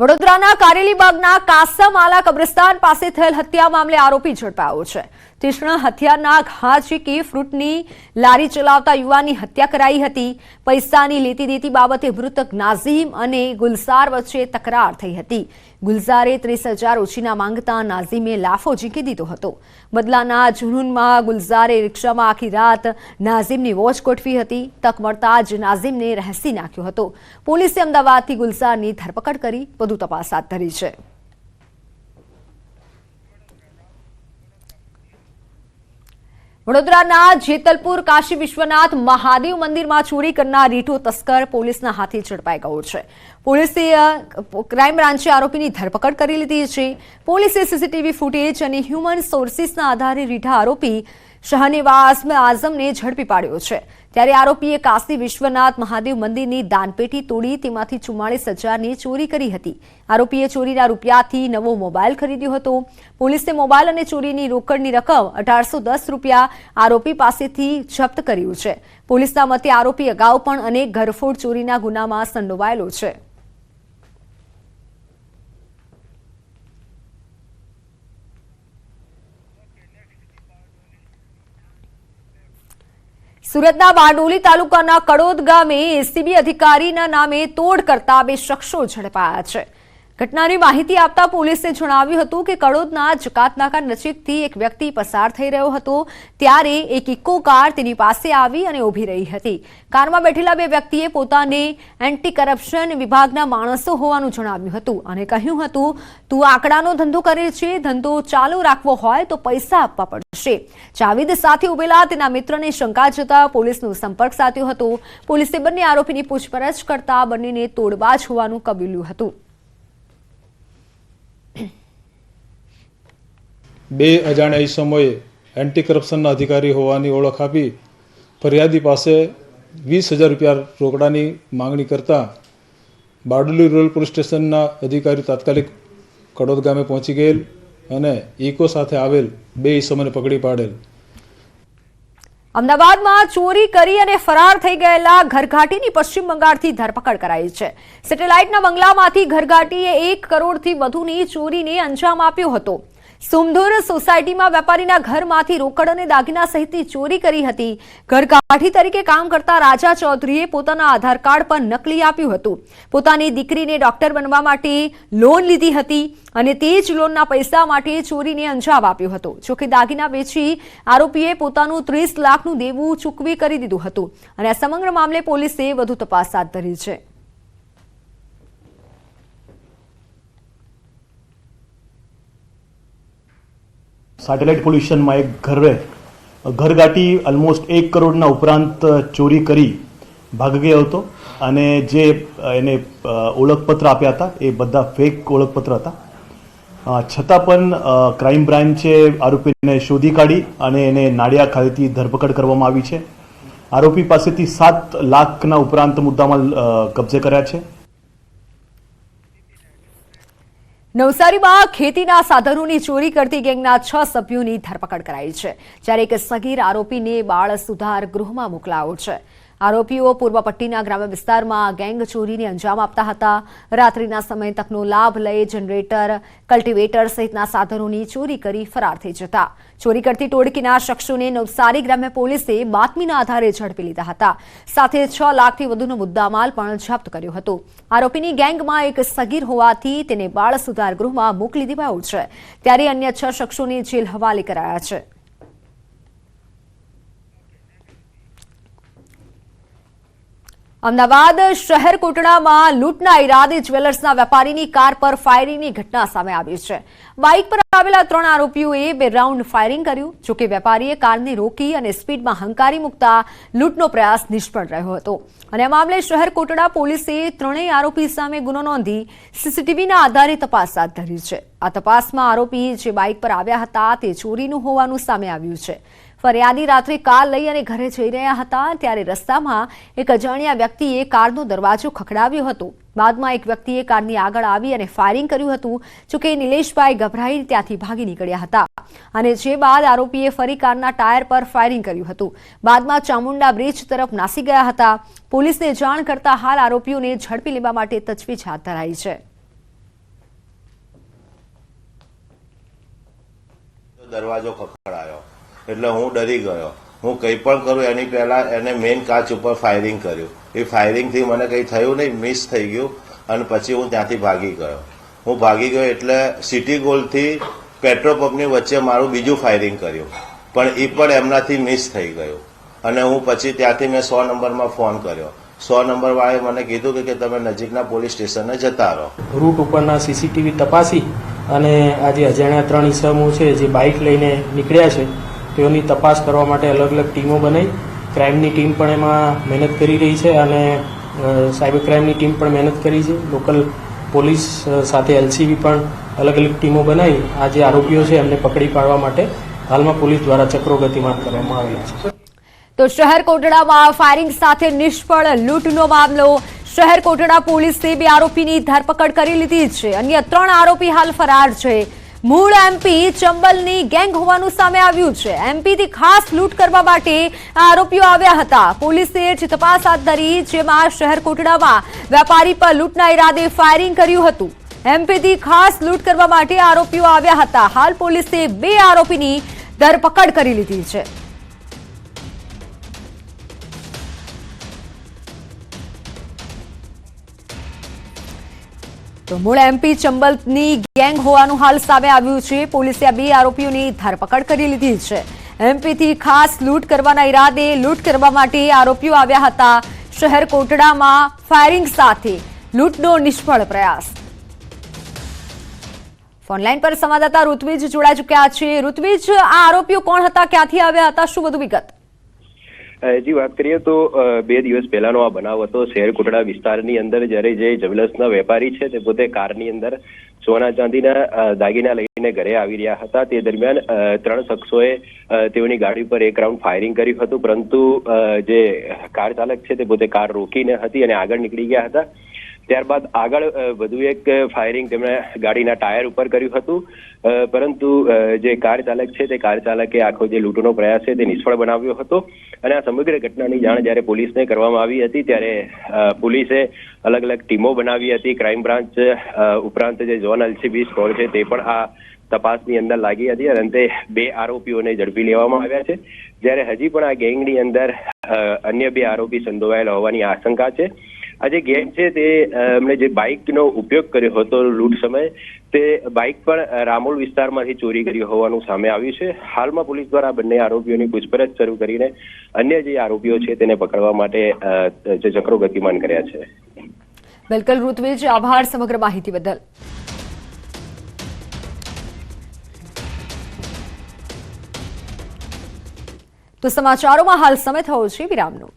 વડોદરાના કારેલીબાગના કાસામાલા કબ્રસ્તાન પાસે થયેલ હત્યા મામલે આરોપી ઝડપાયો છે. તીક્ષ્ણ હથિયારના ઘા ઝીકી ફ્રૂટની લારી ચલાવતા યુવાનની હત્યા કરાઈ હતી. પૈસાની લેતી દેતી બાબતે મૃતક નાઝીમ અને ગુલસાર વચ્ચે તકરાર થઈ હતી. ગુલઝારે ત્રીસ હજાર ઓછીના માંગતા નાઝીમે લાફો ઝીંકી દીધો હતો. બદલાના જુનૂનમાં ગુલઝારે રિક્ષામાં આખી રાત નાઝીમની વોચ ગોઠવી હતી. તક મળતા જ નાઝીમને રહેસી નાખ્યો હતો. પોલીસે અમદાવાદથી ગુલઝારની ધરપકડ કરી વધુ તપાસ હાથ ધરી છે. વડોદરાના જેતલપુર કાશી વિશ્વનાથ મહાદેવ મંદિરમાં ચોરી કરનાર રીઠો તસ્કર પોલીસના હાથે ઝડપાઈ ગયો છે. પોલીસે ક્રાઇમ બ્રાન્ચે આરોપીની ધરપકડ કરી લીધી છે. પોલીસે સીસીટીવી ફૂટેજ અને હ્યુમન સોર્સિસના આધારે રીઢા આરોપી શહનેવાઝ આઝમને ઝડપી પાડ્યો છે. ત્યારે આરોપીએ કાશી વિશ્વનાથ મહાદેવ મંદિરની દાનપેટી તોડી તેમાંથી ચુમ્માળીસ હજારની ચોરી કરી હતી. આરોપીએ ચોરીના રૂપિયાથી નવો મોબાઈલ ખરીદ્યો હતો. પોલીસે મોબાઈલ અને ચોરીની રોકડની રકમ અઢારસો દસ રૂપિયા આરોપી પાસેથી જપ્ત કર્યું છે. પોલીસના મતે આરોપી અગાઉ પણ અનેક ઘરફોડ ચોરીના ગુનામાં સંડોવાયેલો છે. સુરતના બારડોલી તાલુકાના કડોદ ગામે એસીબી અધિકારીના નામે તોડ કરતા બે શખ્સો ઝડપાયા છે. ઘટનાની માહિતી આપતા પોલીસે જણાવ્યું હતું કે કડોદના જકાતનાકા નજીકથી એક વ્યક્તિ પસાર થઈ રહ્યો હતો, ત્યારે એક ઇકો કાર તેની પાસે આવી અને ઊભી રહી હતી. કારમાં બેઠેલા બે વ્યક્તિએ પોતાને એન્ટી કરપ્શન વિભાગના માણસો હોવાનું જણાવ્યું હતું અને કહ્યું હતું, તું આંકડાનો ધંધો કરે છે, ધંધો ચાલુ રાખવો હોય તો પૈસા આપવા પડશે. જાવેદ સાથે ઉભેલા તેના મિત્રને શંકા જતા પોલીસનો સંપર્ક સાધ્યો હતો. પોલીસે બંને આરોપીની પૂછપરછ કરતા બંનેને તોડબાજ હોવાનું કબૂલ્યું હતું. બે અજાણ્યા ઈસમોએ એન્ટી કરપ્શનના અધિકારી હોવાની ઓળખ આપી ફરિયાદી પાસે વીસ હજાર રૂપિયા રોકડાની માંગણી કરતા બારડોલી રૂરલ પોલીસ સ્ટેશનના અધિકારી તાત્કાલિક કડોદ ગામે પહોંચી ગયેલ. અને ઇકો સાથે આવેલ બે ઈસમોને પકડી પાડેલ. અમદાવાદમાં ચોરી કરી અને ફરાર થઈ ગયેલા ઘરઘાટીની પશ્ચિમ બંગાળથી ધરપકડ કરાઈ છે. સેટેલાઇટના બંગલામાંથી ઘરઘાટીએ એક કરોડથી વધુની ચોરીને અંજામ આપ્યો હતો. સુમધુર સોસાયટીમાં વેપારીના ઘરમાંથી રોકડ અને દાગીના સહિતની ચોરી કરી હતી. ઘરકાઠી તરીકે કામ કરતા રાજા ચૌધરીએ પોતાના આધાર કાર્ડ પર નકલી આપ્યું હતું. પોતાની દીકરીને ડોક્ટર બનવા માટે લોન લીધી હતી અને તે જ લોનના પૈસા માટે ચોરીને અંજામ આપ્યો હતો. જોકે દાગીના વેચી આરોપીએ પોતાનું ત્રીસ લાખનું દેવું ચૂકવી કરી દીધું હતું અને આ સમગ્ર મામલે પોલીસે વધુ તપાસ હાથ ધરી છે. સેટેલાઇટ પોલ્યુશનમાં એક ઘરે ઘરગાટી ઓલમોસ્ટ એક કરોડના ઉપરાંત ચોરી કરી, ભાગી હતો. અને જે એને ઓળખપત્ર આપ્યા હતા, એ બધા ફેક ઓળખપત્ર હતા. છતાં પણ ક્રાઇમ બ્રાન્ચે આરોપીને શોધી કાઢી અને એને નાડિયા ખાતેથી ધરપકડ કરવામાં આવી છે. આરોપી પાસેથી સાત લાખના ઉપરાંત મુદ્દામાં કબજે કર્યા છે. નવસારીમાં ખેતીના સાધનોની ચોરી કરતી ગેંગના છ સભ્યોની ધરપકડ કરાઈ છે. જ્યારે એક સગીર આરોપીને બાળ સુધાર ગૃહમાં મોકલાયો છે. આરોપીઓ પૂર્વ પટ્ટીના ગ્રામ્ય વિસ્તારમાં ગેંગ ચોરીને અંજામ આપતા હતા. રાત્રિના સમય તકનો લાભ લઈ જનરેટર, કલ્ટિવેટર સહિતના સાધનોની ચોરી કરી ફરાર થઈ જતા. ચોરી કરતી ટોળકીના શખ્સોને નવસારી ગ્રામ્ય પોલીસે બાતમીના આધારે ઝડપી લીધા હતા. સાથે છ લાખથી વધુનો મુદ્દામાલ પણ જપ્ત કર્યો હતો. આરોપીની ગેંગમાં એક સગીર હોવાથી તેને બાળ સુધાર ગૃહમાં મોકલી દેવાયો છે. ત્યારે અન્ય છ શખ્સોને જેલ હવાલે કરાયા છે. અમદાવાદ શહેર કોટડામાં લૂંટના ઈરાદે જ્વેલર્સના વેપારીની કાર પર ફાયરિંગની ઘટના સામે આવી છે. બાઇક પર આવેલા ત્રણ આરોપીઓએ બે રાઉન્ડ ફાયરિંગ કર્યું જોકે વેપારીએ કારને રોકી અને સ્પીડમાં હંકારી મૂકતા લૂંટનો પ્રયાસ નિષ્ફળ રહ્યો હતો. અને આ મામલે શહેર કોટડા પોલીસે ત્રણેય આરોપી સામે ગુનો નોંધી સીસીટીવીના આધારે તપાસ હાથ ધરી છે. આ તપાસમાં આરોપી જે બાઇક પર આવ્યા હતા તે ચોરીનું હોવાનું સામે આવ્યું છે. ફરિયાદી રાત્રે કાર લઈ અને ઘરે જઈ રહ્યા હતા. ત્યારે રસ્તામાં એક અજાણ્યા વ્યક્તિએ કારનો દરવાજો ખખડાવ્યો હતો. બાદમાં એક વ્યક્તિએ કારની આગળ આવી અને ફાયરિંગ કર્યું હતું જોકે નિલેશભાઈ ગભરાઈ ત્યાંથી ભાગી નીકળ્યા હતા. અને જે બાદ આરોપીએ ફરી કારના ટાયર પર ફાયરિંગ કર્યું હતું. બાદમાં ચામુંડા બ્રિજ તરફ નાસી ગયા હતા. પોલીસને જાણ કરતા હાલ આરોપીઓને ઝડપી લેવા માટે તજવીજ હાથ ધરાઈ છે. દરવાજો ખખડાયો. એટલે હું ડરી ગયો. હું કંઈ પણ કરું, એની પહેલા એને મેઇન કાચ ઉપર ફાયરિંગ કર્યું. એ ફાયરિંગથી મને કંઈ થયું નહીં મિસ થઈ ગયું અને પછી હું ત્યાંથી ભાગી ગયો. હું ભાગી ગયો એટલે સિટી ગોલ્ડથી પેટ્રોલ પંપની વચ્ચે મારું બીજું ફાયરિંગ કર્યું. પણ એ પણ એમનાથી મિસ થઈ ગયું. અને હું પછી ત્યાંથી મેં સો નંબરમાં ફોન કર્યો. સો નંબરવાળાએ મને કીધું કે- તમે નજીકના પોલીસ સ્ટેશને જતા રહો. રૂટ ઉપરના સીસીટીવી તપાસી અને આજે અજાણ્યા ત્રણ ઇસમો છે, જે બાઇક લઈને નીકળ્યા છે તેઓની તપાસ કરવા માટે અલગ અલગ ટીમો બનાવી ક્રાઇમની ટીમ પણ એમાં મહેનત કરી રહી છે અને સાયબર ક્રાઇમની ટીમ પણ મહેનત કરી છે. લોકલ પોલીસ સાથે એલસીબી પણ અલગ અલગ ટીમો બનાવી આ જે આરોપીઓ છે એમને પકડી પાડવા માટે હાલમાં પોલીસ દ્વારા ચક્રો ગતિમાન કરવામાં આવેલા છે. તો શહેર કોટડામાં ફાયરિંગ સાથે નિષ્ફળ લૂંટનો મામલો. શહેર કોટડા પોલીસે બે આરોપીની ધરપકડ કરી લીધી છે. અન્ય ત્રણ આરોપી હાલ ફરાર છે. મૂળ એમપી ચંબલની ગેંગ હોવાનું સામે આવ્યું છે. એમપીથી ખાસ લૂંટ કરવા માટે આરોપીઓ આવ્યા હતા. પોલીસે જ તપાસ હાથ ધરી, જેમાં શહેર કોટડામાં વેપારી પર લૂંટના ઈરાદે ફાયરિંગ કર્યું હતું. એમપીથી ખાસ લૂંટ કરવા માટે આરોપીઓ આવ્યા હતા. હાલ પોલીસે બે આરોપીની ધરપકડ કરી લીધી છે. તો મૂળ એમપી ચંબલની ગેંગ હોવાનું હાલ સામે આવ્યું છે. પોલીસે આ બે આરોપીઓની ધરપકડ કરી લીધી છે. એમપીથી ખાસ લૂંટ કરવાના ઈરાદે લૂંટ કરવા માટે આરોપીઓ આવ્યા હતા. શહેર કોટડામાં ફાયરિંગ સાથે લૂંટનો નિષ્ફળ પ્રયાસ. ફોનલાઈન પર સંવાદદાતા ઋત્વિજ જોડાઈ ચુક્યા છે. ઋત્વિજ, આ આરોપીઓ કોણ હતા? ક્યાંથી આવ્યા હતા? શું વધુ વિગત? જી, વાત કરીએ તો બે દિવસ પહેલાનો આ બનાવ હતો. શહેર કોટડા વિસ્તારની અંદર જ્યારે જે જવેલર્સના વેપારી છે તે પોતે કારની અંદર સોના ચાંદીના દાગીના લઈને ઘરે આવી રહ્યા હતા. તે દરમિયાન ત્રણ શખ્સોએ તેઓની ગાડી પર એક રાઉન્ડ ફાયરિંગ કર્યું હતું. પરંતુ જે કાર ચાલક છે તે પોતે કાર રોકીને હતી અને આગળ નીકળી ગયા હતા. ત્યારબાદ આગળ વધુ એક ફાયરિંગ તેમણે ગાડીના ટાયર ઉપર કર્યું હતું. પરંતુ જે કાર ચાલક છે તે કાર ચાલકે આખો જે લૂંટનો પ્રયાસ છે તે નિષ્ફળ બનાવ્યો હતો. અને આ સમગ્ર ઘટનાની જાણ જ્યારે પોલીસને કરવામાં આવી હતી ત્યારે પોલીસે અલગ અલગ ટીમો બનાવી હતી. ક્રાઇમ બ્રાન્ચ ઉપરાંત જે ઝોન એલસીબી સ્કોર છે તે પણ આ તપાસની અંદર લાગી હતી. અને અંતે બે આરોપીઓને ઝડપી લેવામાં આવ્યા છે. જ્યારે હજી પણ આ ગેંગની અંદર અન્ય બે આરોપી સંડોવાયેલા હોવાની આશંકા છે. આ જે ગેંગ છે તે એમણે જે બાઇકનો ઉપયોગ કર્યો હતો લૂંટ સમયે, તે બાઇક પણ રામોલ વિસ્તારમાંથી ચોરી કરી હોવાનું સામે આવ્યું છે. હાલમાં પોલીસ દ્વારા બંને આરોપીઓની પૂછપરછ શરૂ કરીને અન્ય જે આરોપીઓ છે તેને પકડવા માટે ચક્રો ગતિમાન કર્યા છે. બિલકુલ ઋત્વિજ આભાર સમગ્ર માહિતી બદલ. તો સમાચારોમાં હાલ સમય થયો છે વિરામનો.